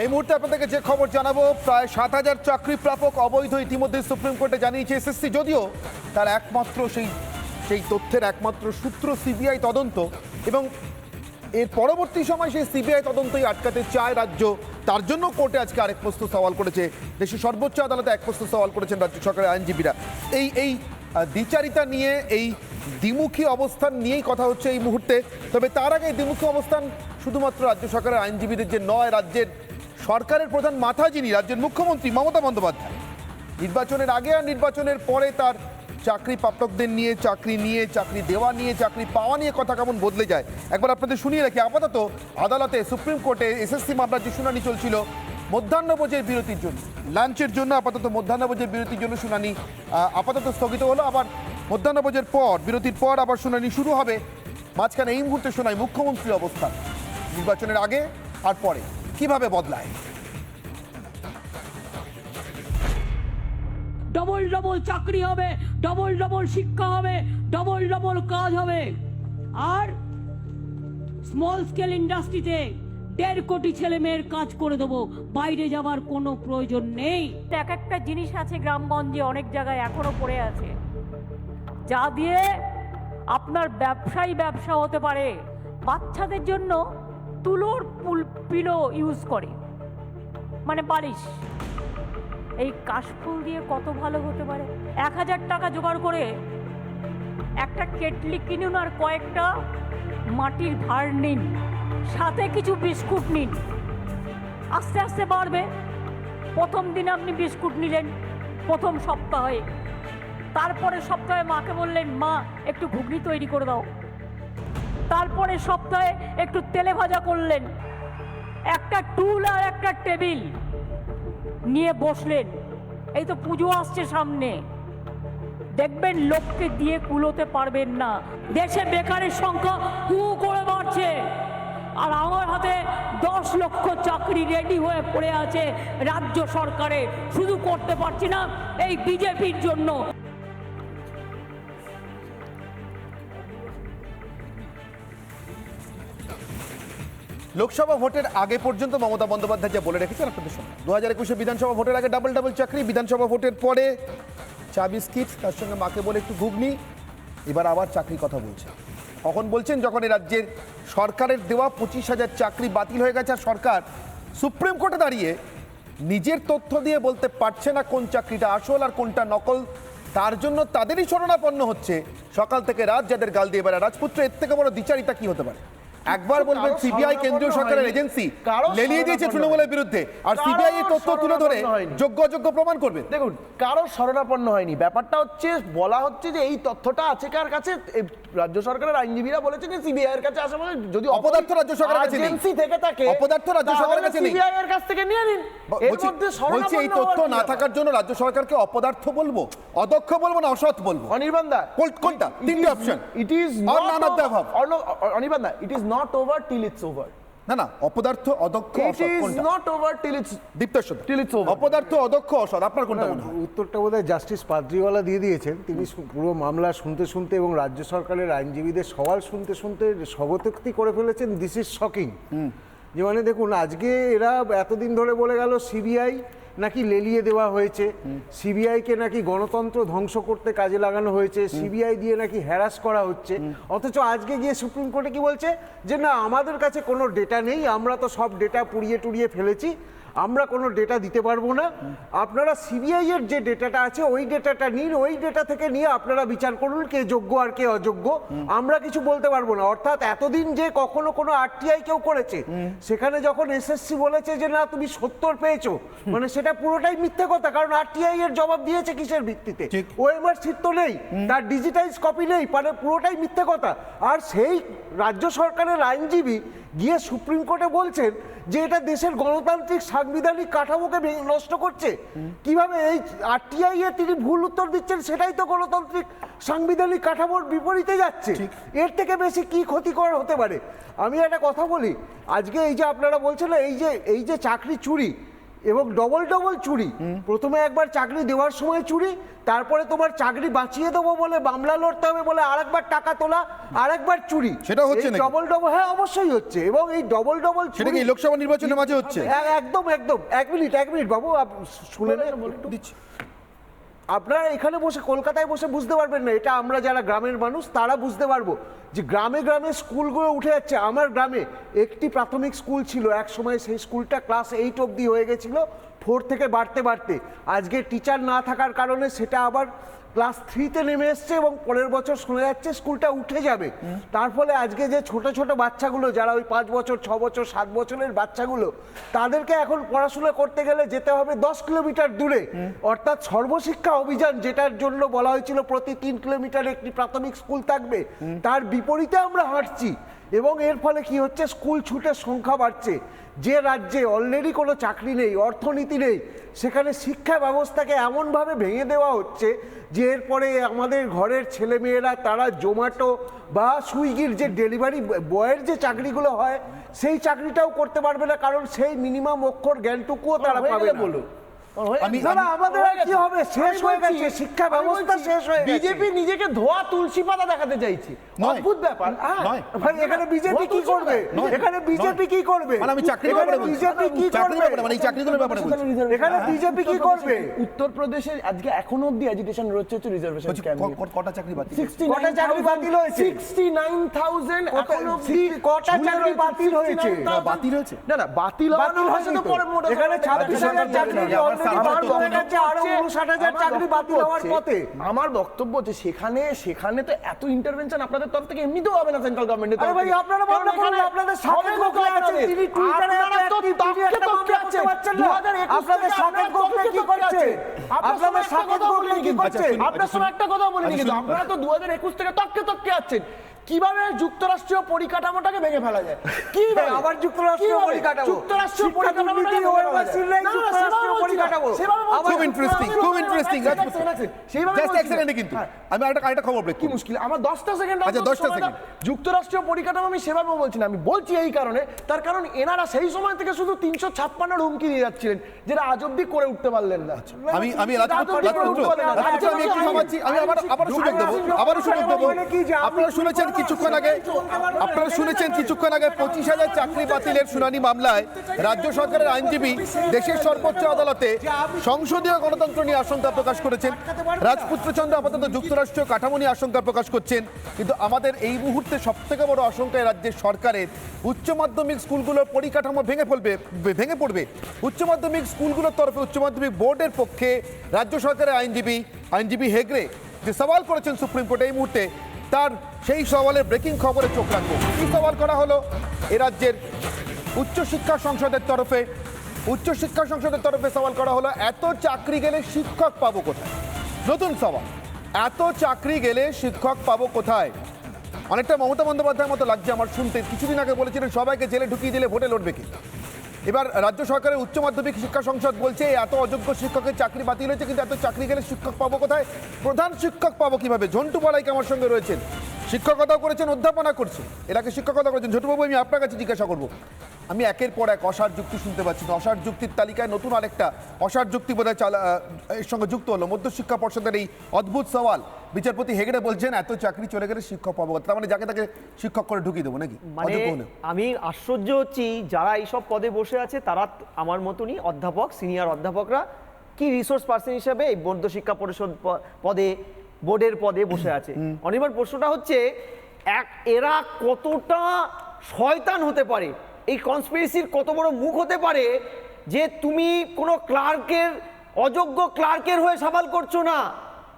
এই মুহূর্তে আপনাদেরকে যে খবর জানাব, প্রায় সাত হাজার চাকরি প্রাপক অবৈধ ইতিমধ্যে সুপ্রিম কোর্টে জানিয়েছে এসএসসি। যদিও তার একমাত্র সেই সেই তথ্যের একমাত্র সূত্র সিবিআই তদন্ত এবং এর পরবর্তী সময় সেই সিবিআই তদন্তই আটকাতে চায় রাজ্য। তার জন্য কোর্টে আজকে আরেক প্রস্তুত সওয়াল করেছে। দেশের সর্বোচ্চ আদালতে এক প্রস্তুত সওয়াল করেছেন রাজ্য সরকারের আইনজীবীরা। এই এই দ্বিচারিতা নিয়ে, এই দ্বিমুখী অবস্থান নিয়েই কথা হচ্ছে এই মুহূর্তে। তবে তার আগে দ্বিমুখী অবস্থান শুধুমাত্র রাজ্য সরকারের আইনজীবীদের যে নয়, রাজ্যের সরকারের প্রধান মাথা যিনি, রাজ্যের মুখ্যমন্ত্রী মমতা বন্দ্যোপাধ্যায়। নির্বাচনের আগে আর নির্বাচনের পরে তার চাকরি প্রাপকদের নিয়ে, চাকরি নিয়ে, চাকরি দেওয়া নিয়ে, চাকরি পাওয়া নিয়ে কথা কেমন বদলে যায়? একবার আপনাদের শুনিয়ে রাখি, আপাতত আদালতে সুপ্রিম কোর্টে এসএসসি মামলার যে শুনানি চলছিল, মধ্যাহ্নভোজের বিরতির জন্য, লাঞ্চের জন্য, আপাতত মধ্যাহ্নভোজের বিরতির জন্য শুনানি আপাতত স্থগিত হলো, আবার মধ্যাহ্নভোজের পর, বিরতির পর আবার শুনানি শুরু হবে। মাঝখানে এই মুহূর্তে শোনায় মুখ্যমন্ত্রীর অবস্থান, নির্বাচনের আগে আর পরে। কীভাবে বদলায়? ডবল ডবল চাকরি হবে ডবল ডবল শিক্ষা হবে ডবল ডবল কাজ হবে। আর স্মল স্কেল ইন্ডাস্ট্রিতে দেড় কোটি ছেলে মেয়ের কাজ করে দেবো বাইরে যাবার কোনো প্রয়োজন নেই। এক একটা জিনিস আছে গ্রামগঞ্জে অনেক জায়গায় এখনও পড়ে আছে। যা দিয়ে আপনার ব্যবসায়ী ব্যবসা হতে পারে। বাচ্চাদের জন্য তুলোর পুল ইউজ করে। মানে বালিশ এই কাশফুল দিয়ে কত ভালো হতে পারে? এক হাজার টাকা জোগাড় করে একটা কেটলি কিনুন আর কয়েকটা মাটির ভার নিন, সাথে কিছু বিস্কুট নিন। আস্তে আস্তে বাড়বে। প্রথম দিন আপনি বিস্কুট নিলেন, প্রথম সপ্তাহে। তারপরে সপ্তাহে মাকে বললেন, মা, একটু ঘুগনি তৈরি করে দাও। তারপরে সপ্তাহে একটু তেলে ভাজা করলেন। একটা টুল আর একটা টেবিল নিয়ে বসলেন। এই তো পুজো আসছে সামনে। দেখবেন লোককে দিয়ে কুলোতে পারবেন না। দেশে বেকারের সংখ্যা হু করে বাড়ছে। আর আমার হাতে দশ লক্ষ চাকরি রেডি হয়ে পড়ে আছে রাজ্য সরকারে। শুধু করতে পারছি না, এই বিজেপির জন্য। লোকসভা ভোটের আগে পর্যন্ত মমতা বন্দ্যোপাধ্যায় যা বলে রেখেছেন আপনাদের সঙ্গে দু হাজার একুশে বিধানসভা ভোটের আগে ডাবল ডাবল চাকরি, বিধানসভা ভোটের পরে চা বিস্কিট, তার সঙ্গে মাকে বলে একটু ঘুগনি, এবার আবার চাকরি কথা বলছে। কখন বলছেন? যখন এই রাজ্যের সরকারের দেওয়া পঁচিশ হাজার চাকরি বাতিল হয়ে গেছে আর সরকার সুপ্রিম কোর্টে দাঁড়িয়ে নিজের তথ্য দিয়ে বলতে পারছে না কোন চাকরিটা আসল আর কোনটা নকল, তার জন্য তাদেরই শরণাপন্ন হচ্ছে সকাল থেকে রাত, যাদের গাল দিয়ে বেড়া রাজপুত্র, এর থেকে বড় দ্বিচারিতা কি হতে পারে? একবার বলবেন সিবিআই কেন্দ্রীয় সরকারের এজেন্সি লেলিয়ে দিয়েছে তৃণমূলের বিরুদ্ধে আর সিবিআই এই তথ্য তুলে ধরে। যোগ্য অযোগ্য প্রমাণ করবে দেখুন কারও শরণাপন্ন হয়নি ব্যাপারটা হচ্ছে বলা হচ্ছে যে এই তথ্যটা আছে কার কাছে রাজ্য সরকারের আইনজীবীরা বলেছে যে সিবিআই এর কাছে আসে মানে যদি অপদার্থ রাজ্য সরকারের কাছে। এজেন্সি থেকে থাকে অপদার্থ রাজ্য সরকারের কাছে নেই। সিবিআই এর কাছ থেকে নিয়ে নিন এর মধ্যে বলছি এই তথ্য না থাকার জন্য রাজ্য সরকারকে অপদার্থ বলব অদক্ষ বলব না অসৎ বলব অনির্বাণ দা কোন- কোনটা? তিনটে option it is none of the above. Anirban da it is not over till it's over না না অপদার্থ অদক্ষ ইট অসৎ ইজ কোনটা? Not over till it's Dipteshwar till it's over. অপদার্থ অদক্ষ অসৎ আপনার কোনটা মনে হয়? উত্তরটা বোধহয় জাস্টিস পাদ্রিওয়ালা দিয়ে দিয়েছেন। তিনি পুরো মামলা শুনতে শুনতে এবং রাজ্য সরকারের আইনজীবীদের সওয়াল শুনতে শুনতে স্বগতোক্তি করে ফেলেছেন। দিস ইজ শকিং যে মানে দেখুন আজকে এরা এতদিন ধরে বলে গেল সিবিআই নাকি লেলিয়ে দেওয়া হয়েছে? সিবিআইকে নাকি গণতন্ত্র ধ্বংস করতে কাজে লাগানো হয়েছে? সিবিআই দিয়ে নাকি হ্যারাস করা হচ্ছে? অথচ আজকে গিয়ে সুপ্রিম কোর্টে কি বলছে? যে না আমাদের কাছে কোনো ডেটা নেই আমরা তো সব ডেটা পুড়িয়ে টুড়িয়ে ফেলেছি। আমরা কোনো ডেটা দিতে পারব না। আপনারা সিবিআই এর যে ডেটাটা আছে ওই ডেটাটা নিন ওই ডেটা থেকে নিয়ে আপনারা বিচার করুন কে যোগ্য আর কে অযোগ্য। আমরা কিছু বলতে পারব না। অর্থাৎ এতদিন যে কখনো কোনো আরটিআই কেউ করেছে সেখানে যখন এসএসসি বলেছে যে না তুমি সত্তর পেয়েছ মানে সেটা পুরোটাই মিথ্যে কথা কারণ আরটিআই এর জবাব দিয়েছে কিসের ভিত্তিতে। ওএমআর সিট তো নেই তার ডিজিটাইজ কপি নেই মানে পুরোটাই মিথ্যে কথা। আর সেই রাজ্য সরকারের আইনজীবী গিয়ে সুপ্রিম কোর্টে বলছেন যে এটা দেশের গণতান্ত্রিক সাংবিধানিক কাঠামোকে নষ্ট করছে। কীভাবে এই আরটিআই এ তিনি ভুল উত্তর দিচ্ছেন সেটাই তো গণতান্ত্রিক সাংবিধানিক কাঠামোর বিপরীতে যাচ্ছে। এর থেকে বেশি কি ক্ষতিকর হতে পারে? আমি একটা কথা বলি আজকে এই যে আপনারা বলছেন এই যে এই যে চাকরি চুরি এবং ডবল ডবল চুরি। প্রথমে একবার চাকরি দেওয়ার সময় চুরি তারপরে তোমার চাকরি বাঁচিয়ে দেবো বলে মামলা লড়তে হবে বলে আরেকবার টাকা তোলা আরেকবার চুরি। সেটা হচ্ছে ডবল ডবল হ্যাঁ অবশ্যই হচ্ছে। এবং এই ডবল ডবল সেটা কি লোকসভা নির্বাচনের মাঝে হচ্ছে? এ- একদম একদম। এক মিনিট এক মিনিট বাবু আপ- শুনে। দিচ্ছি। আপনারা এখানে বসে, কলকাতায় বসে বুঝতে পারবেন না, এটা আমরা যারা গ্রামের মানুষ, তারা বুঝতে পারব যে গ্রামে গ্রামে স্কুলগুলো উঠে যাচ্ছে। আমার গ্রামে একটি প্রাথমিক স্কুল ছিল, এক সময় সেই স্কুলটা ক্লাস এইট অব্দি হয়ে গেছিল, ফোর থেকে বাড়তে বাড়তে। আজকে টিচার না থাকার কারণে সেটা আবার ক্লাস থ্রিতে নেমে এসছে এবং পরের বছর শোনা যাচ্ছে স্কুলটা উঠে যাবে। তার ফলে আজকে যে ছোট ছোট বাচ্চাগুলো যারা ওই পাঁচ বছর ছ বছর সাত বছরের বাচ্চাগুলো তাদেরকে এখন পড়াশোনা করতে গেলে যেতে হবে দশ কিলোমিটার দূরে। অর্থাৎ সর্বশিক্ষা অভিযান যেটার জন্য বলা হয়েছিল প্রতি তিন কিলোমিটার একটি প্রাথমিক স্কুল থাকবে তার বিপরীতে আমরা হাঁটছি এবং এর ফলে কি হচ্ছে স্কুল ছুটের সংখ্যা বাড়ছে। যে রাজ্যে অলরেডি কোনো চাকরি নেই অর্থনীতি নেই সেখানে শিক্ষা ব্যবস্থাকে এমনভাবে ভেঙে দেওয়া হচ্ছে যে এরপরে আমাদের ঘরের ছেলেমেয়েরা তারা জোম্যাটো বা সুইগির যে ডেলিভারি বয়ের যে চাকরিগুলো হয় সেই চাকরিটাও করতে পারবে না কারণ সেই মিনিমাম অক্ষর জ্ঞানটুকুও তারা পাবে বলুন। আমি আমাদের আর কি হবে? শেষ হয়ে গেছে শিক্ষা ব্যবস্থা শেষ হয়ে গেছে। বিজেপি নিজেকে ধোয়া তুলসী পাতা দেখাতে চাইছে। অদ্ভুত ব্যাপার। হ্যাঁ। ভাই এখানে বিজেপি কি করবে? এখানে বিজেপি কি করবে? মানে আমি চাকরির ব্যাপারে বলছি। বিজেপি কি করবে? মানে এই চাকরিগুলোর ব্যাপারে বলছি। এখানে বিজেপি কি করবে? উত্তরপ্রদেশে আজকে এখনও অব্দি এজিটেশন রয়েছে হচ্ছে রিজার্ভেশন ক্যাম্প কটা চাকরি বাতিল কটা চাকরি বাতিল হয়েছে? 69000 এখনও অব্দি কটা চাকরি বাতিল হয়েছে? বাতিল হয়েছে? না না বাতিল বাতিল হয়নি তো। পরে মোটা এখানে কথা ছাব্বিশ রাজ্য হাজার সরকার চাকরি আমার বার তথ্য নেই। গেছে, আরও হচ্ছে- 59,000 আমার চাকরি বক্তব্য হচ্ছে সেখানে সেখানে তো এত ইন্টারভেনশন আপনাদের তরফ থেকে এমনিতেও হবে না সেন্ট্রাল গভর্নমেন্টের ভাই, আপনারা বন্ধ করুন, আপনাদের গোখলে আছেন, তিনি টুইটারে এত active, তিনি একটা মামলা করতে পারছেন না। আপনাদের গোখলে কি করছে? আপনাদের গোখলে কি করছে? আপনার সঙ্গে একটা কথা বলিনি আচ্ছা, কিন্তু আপনারা তো দু হাজার একুশ থেকে তককে তককে আছেন। কীভাবে যুক্তরাষ্ট্রীয় পরিকাঠামোটাকে ভেঙে ফেলা যায়? কি আবার যুক্তরাষ্ট্রীয় পরিকাঠামো। যুক্তরাষ্ট্রীয়। পরিকাঠামো। খুব ইন্টারেস্টিং খুব ইন্টারেস্টিং সেকেন্ড, সেকেন্ড। সেইভাবে জাস্ট এক সেকেন্ডে কিন্তু। হ্যাঁ। আমি একটা আরেকটা খবর ব্রেক কি মুশকিল? আমার দশটা সেকেন্ড আচ্ছা, দশটা second। যুক্তরাষ্ট্রীয় পরিকাঠামো আমি সেভাবে বলছি না। আমি বলছি এই কারণে তার কারণ এনারা সেই সময় থেকে শুধু তিনশো ছাপ্পান্নর হুমকি দিয়ে যাচ্ছিলেন যেটা আজ অব্দি করে উঠতে পারলেন না। আমি আমি আমি একটু থামাচ্ছি আমি আবার আবার সুযোগ দেবো। আবারও সুযোগ দেবো। আপনারা শুনেছেন কিছুক্ষণ আগে, আপনারা শুনেছেন কিছুক্ষণ আগে পঁচিশ হাজার চাকরি বাতিলের শুনানি মামলায় রাজ্য সরকারের আইনজীবী দেশের সর্বোচ্চ আদালতে সংসদীয় গণতন্ত্র নিয়ে আশঙ্কা প্রকাশ করেছেন। রাজপুত্র চন্দ্র আপাতত যুক্তরাষ্ট্রীয় কাঠামো নিয়ে আশঙ্কা প্রকাশ করছেন। কিন্তু আমাদের এই মুহূর্তে সব থেকে বড় আশঙ্কায় রাজ্যের সরকারের। উচ্চ মাধ্যমিক স্কুলগুলোর পরিকাঠামো ভেঙে ফেলবে, ভেঙে পড়বে। উচ্চ মাধ্যমিক স্কুলগুলোর তরফে উচ্চ মাধ্যমিক বোর্ডের পক্ষে রাজ্য সরকারের আইনজীবী আইনজীবী হেগড়ে যে সওয়াল করেছেন সুপ্রিম কোর্টে এই মুহূর্তে তার সেই সওয়ালের ব্রেকিং খবরে চোখ রাখব কি সওয়াল করা হলো? এ রাজ্যের উচ্চশিক্ষা সংসদের তরফে উচ্চশিক্ষা সংসদের তরফে সওয়াল করা হলো, এত চাকরি গেলে শিক্ষক পাবো কোথায়? নতুন সওয়াল, এত চাকরি গেলে শিক্ষক পাবো কোথায়? অনেকটা মমতা বন্দ্যোপাধ্যায়ের মতো লাগছে আমার শুনতে। কিছুদিন আগে বলেছিলেন, সবাইকে জেলে ঢুকিয়ে দিলে ভোটে লড়বে কি? এবার রাজ্য সরকারের উচ্চ মাধ্যমিক শিক্ষা সংসদ বলছে এত অযোগ্য শিক্ষকের চাকরি বাতিল হয়েছে, কিন্তু এত চাকরি গেলে শিক্ষক পাবো কোথায়? প্রধান শিক্ষক পাবো কীভাবে? ঝন্টু বলাইকে আমার সঙ্গে রয়েছেন। শিক্ষকতাও করেছেন অধ্যাপনা করছেন। এরাকে শিক্ষকতা করেছেন। ঝন্টুবাবু আমি আপনার কাছে জিজ্ঞাসা করব। আমি একের পর এক অসার যুক্তি শুনতে পাচ্ছি না। অসার যুক্তির তালিকায় নতুন আরেকটা অসার যুক্তি বোধহয় চালা এর সঙ্গে যুক্ত হলো। মধ্যশিক্ষা পর্ষদের এই অদ্ভুত সওয়াল। বিচারপতি হেগড়ে বলছেন এত চাকরি চলে গেলে শিক্ষক পাবো তার মানে যাকে তাকে শিক্ষক করে ঢুকিয়ে দেবো নাকি? মানে আমি আশ্চর্য হচ্ছি যারা এইসব পদে বসে আছে তারা আমার মতনই অধ্যাপক সিনিয়র অধ্যাপকরা। কি রিসোর্স পার্সন হিসেবে এই মধ্য শিক্ষা পরিষদ পদে বোর্ডের পদে বসে আছে। অনিবার প্রশ্নটা হচ্ছে এক এরা কতটা শয়তান হতে পারে? এই কনস্পিরেসির কত বড় মুখ হতে পারে যে তুমি কোনো ক্লার্কের অযোগ্য ক্লার্কের হয়ে সওয়াল করছ না?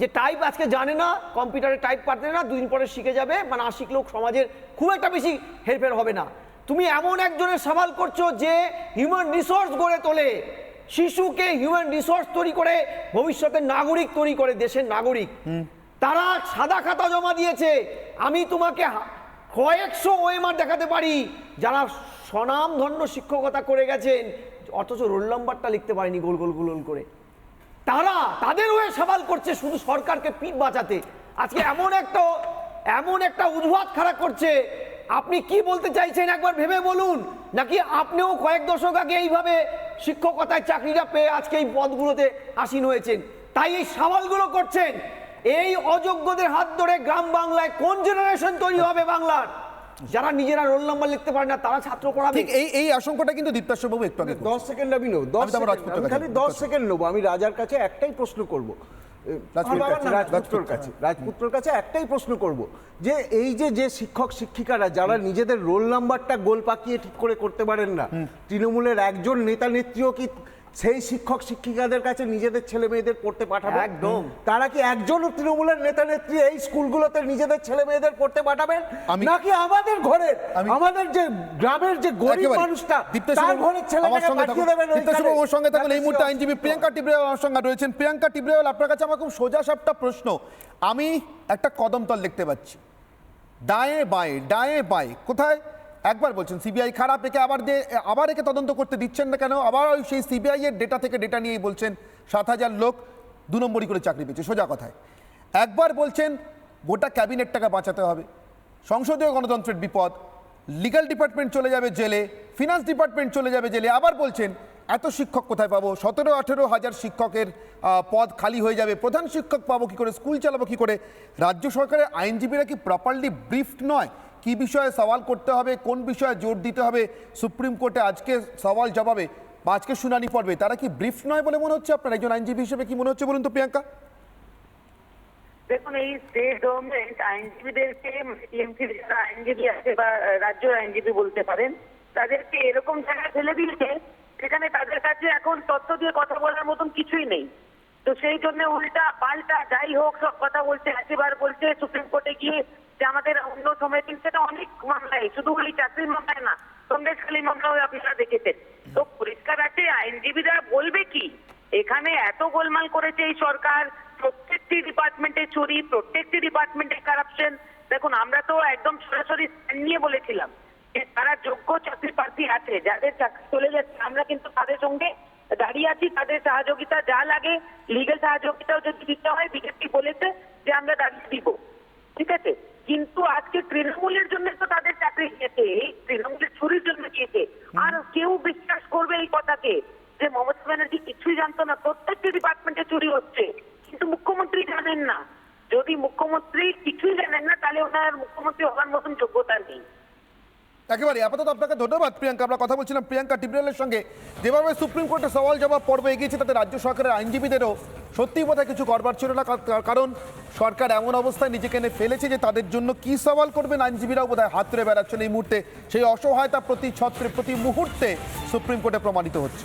যে টাইপ আজকে জানে না কম্পিউটারে টাইপ পারতে না দুদিন পরে শিখে যাবে মানে আশিক লোক সমাজের খুব একটা বেশি হেরফের হবে না। তুমি এমন একজনের সওয়াল করছ যে হিউম্যান রিসোর্স গড়ে তোলে। শিশুকে হিউম্যান রিসোর্স তৈরি করে ভবিষ্যতের নাগরিক তৈরি করে দেশের নাগরিক। তারা সাদা খাতা জমা দিয়েছে। আমি তোমাকে কয়েকশো ওএমআর দেখাতে পারি। যারা স্বনামধন্য শিক্ষকতা করে গেছেন অথচ রোল নাম্বারটা লিখতে পারেনি গোল গোল গোল করে। তারা তাদের হয়ে সওয়াল করছে শুধু সরকারকে পিঠ বাঁচাতে। আজকে এমন একটা এমন একটা উদ্ভাত খারাপ করছে। আপনি কি বলতে চাইছেন একবার ভেবে বলুন? নাকি আপনিও কয়েক দশক আগে এইভাবে শিক্ষকতায় চাকরিটা পেয়ে আজকে এই পদগুলোতে আসীন হয়েছেন। তাই এই সামালগুলো করছেন। এই অযোগ্যদের হাত ধরে গ্রাম বাংলায় কোন জেনারেশন তৈরি হবে বাংলার? যারা নিজেরা রোল নাম্বার লিখতে পারে না তারা ছাত্র পড়াবে। এই এই আশঙ্কাটা কিন্তু দীপ্তাশ্ব বাবু একটু আগে দশ সেকেন্ড আমি নেব। দশ সেকেন্ড, খালি। দশ সেকেন্ড নেব। আমি রাজার কাছে একটাই প্রশ্ন করব। রাজপুত্রের কাছে, রাজপুত্রর রাজপুত্র, কাছে রাজপুত্রর কাছে একটাই প্রশ্ন করব। যে এই যে যে শিক্ষক শিক্ষিকারা যারা নিজেদের রোল নাম্বারটা গোল পাকিয়ে ঠিক করে করতে পারেন না তৃণমূলের একজন নেতা নেত্রীও কি সেই শিক্ষক শিক্ষিকাদের কাছে নিজেদের ছেলে মেয়েদের পড়তে পাঠাবে একদম। তারা কি একজন তৃণমূলের নেতা নেত্রী এই স্কুলগুলোতে নিজেদের ছেলে মেয়েদের পড়তে পাঠাবেন? নাকি আমাদের ঘরের আমাদের যে গ্রামের যে গরিব মানুষটা তার ঘরের ছেলেটাকে সঙ্গে পাঠিয়ে দেবেন সঙ্গে থাকুন। এই মুহূর্তে আইনজীবী প্রিয়াঙ্কা টিবরেওয়াল আমার সঙ্গে রয়েছেন। প্রিয়াঙ্কা টিবরেওয়াল আপনার কাছে আমার খুব সোজা সাপটা প্রশ্ন। আমি একটা কদমতল দেখতে পাচ্ছি। ডায়ে বাঁয়ে ডায়ে বাঁয়ে। কোথায়? একবার বলছেন, সিবিআই খারাপ, একে আবার দিয়ে আবার একে তদন্ত করতে দিচ্ছেন না কেন? আবার ওই সেই সিবিআই এর ডেটা থেকে ডেটা নিয়েই বলছেন, সাত হাজার লোক দু নম্বরই করে চাকরি পেয়েছে, সোজা কথায়। একবার বলছেন, গোটা ক্যাবিনেটটাকে বাঁচাতে হবে। সংসদীয় গণতন্ত্রের বিপদ লিগ্যাল ডিপার্টমেন্ট চলে যাবে জেলে ফিনান্স ডিপার্টমেন্ট চলে যাবে জেলে। আবার বলছেন, এত শিক্ষক কোথায় পাবো? সতেরো, আঠেরো হাজার শিক্ষকের পদ খালি হয়ে যাবে। প্রধান শিক্ষক পাবো কি করে? স্কুল চালাবো কি করে? রাজ্য সরকারের আইনজীবীরা কি প্রপারলি ব্রিফড নয়? কি বিষয়ে সওয়াল করতে হবে, কোন বিষয়ে জোর দিতে হবে, সুপ্রিম কোর্টে আজকে সওয়াল জবাবে বা আজকে শুনানি পড়বে তারা কি ব্রিফ নয় বলে মনে হচ্ছে আপনার? একজন আইনজীবী হিসেবে কি মনে হচ্ছে বলুন তো প্রিয়াঙ্কা? দেখুন, এই স্টেট গভর্নমেন্ট আইনজীবীদেরকে টিএমসি যারা আইনজীবী আছে বা রাজ্য আইনজীবী বলতে পারেন, তাদেরকে এরকম জায়গায় ফেলে দিয়েছে সেখানে তাদের কাছে এখন তথ্য দিয়ে কথা বলার মতন কিছুই নেই। তো সেই জন্য উল্টা পাল্টা যাই হোক, সব কথা বলছে একেবার বলছে, সুপ্রিম কোর্টে গিয়ে যে আমাদের অন্য সমিতি সেটা অনেক মামলায়, শুধু এই চাকরির মামলায় না সন্দেশখালী মামলাও আপনারা দেখেছেন। তো পরিষ্কার আছে আইনজীবীরা বলবে কি? এখানে এত গোলমাল করেছে এই সরকার, প্রত্যেকটি ডিপার্টমেন্টে চুরি, প্রত্যেকটি ডিপার্টমেন্টে কারাপশন দেখুন, আমরা তো একদম সরাসরি নিয়ে বলেছিলাম যে তারা যোগ্য চাকরি প্রার্থী আছে, যাদের চাকরি চলে যাচ্ছে, আমরা কিন্তু তাদের সঙ্গে দাঁড়িয়ে আছি, তাদের সহযোগিতা যা লাগে লিগেল সহযোগিতাও যদি দিতে হয়, বিজেপি বলেছে যে আমরা দাঁড়িয়ে দিব। ঠিক আছে? কিন্তু আজকে তৃণমূলের জন্য তো তাদের চাকরি গিয়েছে এই তৃণমূলের চুরির জন্য গিয়েছে আর কেউ বিশ্বাস করবে এই কথাকে যে মমতা ব্যানার্জি কিছুই জানতো না প্রত্যেকটি ডিপার্টমেন্টে চুরি হচ্ছে। কিন্তু মুখ্যমন্ত্রী জানেন না। যদি মুখ্যমন্ত্রী কিছুই জানেন না তাহলে ওনার মুখ্যমন্ত্রী হওয়ার মতন যোগ্যতা নেই। একেবারে আপাতত আপনাকে ধন্যবাদ, প্রিয়াঙ্কা। আমরা কথা বলছিলাম প্রিয়াঙ্কা টিবরেলের সঙ্গে। যেভাবে সুপ্রিম কোর্টে সওয়াল জবাব পর্ব এগিয়েছে, তাতে রাজ্য সরকারের আইনজীবীদেরও সত্যি বোধহয় কিছু করবার ছিল না কারণ সরকার এমন অবস্থায় নিজেকে এনে ফেলেছে যে তাদের জন্য কি সওয়াল করবেন আইনজীবীরাও বোধহয় হাত হাতরে বেড়াচ্ছেন এই মুহূর্তে। সেই অসহায়তা প্রতি ছত্রে প্রতি মুহূর্তে সুপ্রিম কোর্টে প্রমাণিত হচ্ছে।